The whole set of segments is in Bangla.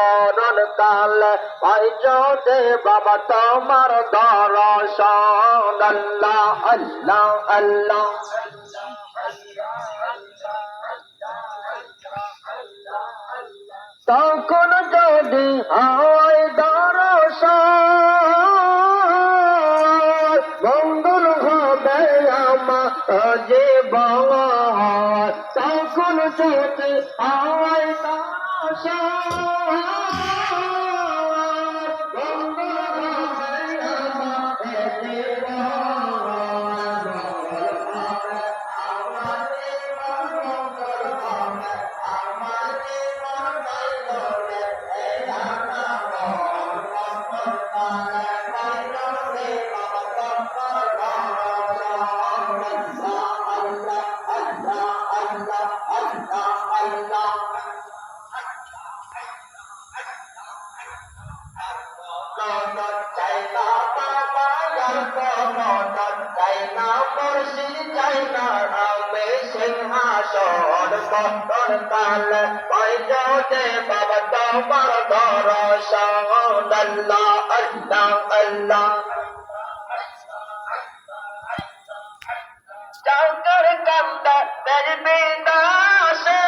মরণ কাল পাই যদি বাবা তোমার দর্শন আল্লাহ আল্লাহ আল্লাহ। তখন যদি হয় দর্শন, মঙ্গল হবে আমার জীবন। তখন যদি হয় দর্শন মঙ্গল বাবা চাই না মুর্শিদ চাই না রামে সিংহাসন বন্দর কাল পাই যাতে বাবা তোমার দর্শন আল্লাহ আল্লাহ আল্লাহ চাকর কান্তা তেরবি দাসে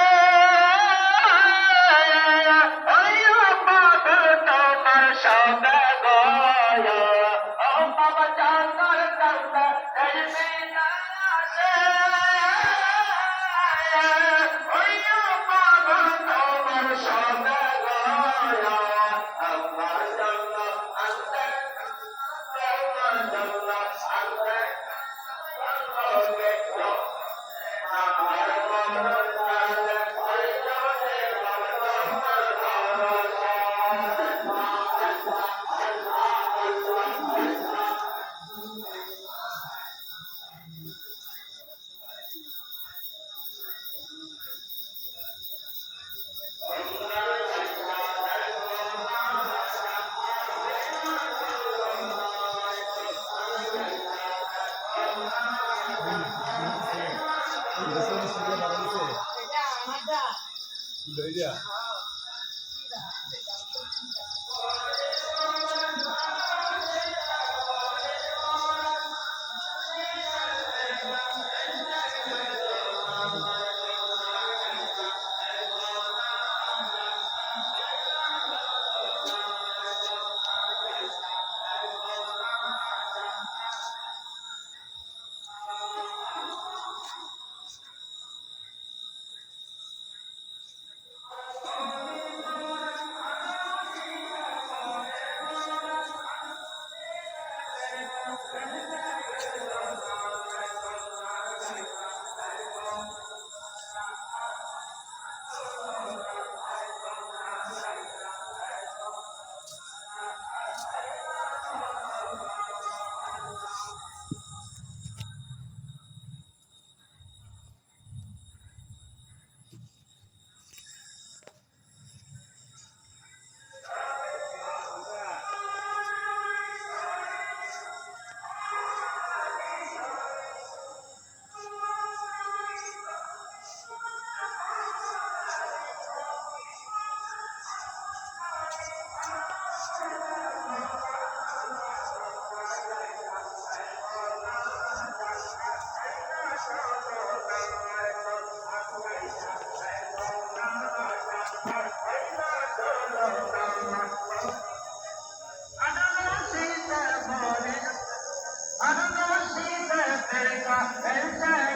আয়ো বাবা তোমার সদা গয় yeah.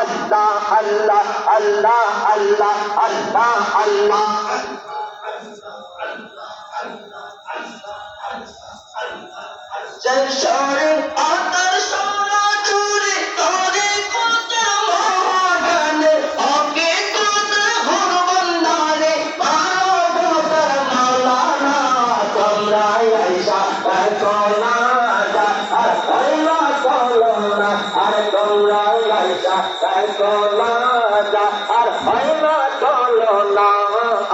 আল্লাহ আল্লাহ আল্লাহ আল্লাহ আল্লাহ আল্লাহ Just showing up.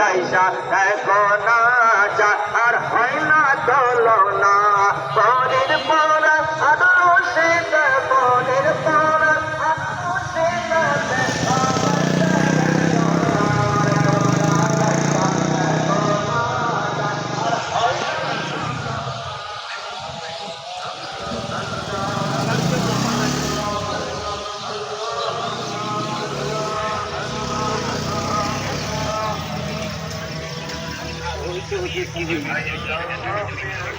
আইসা এখন you.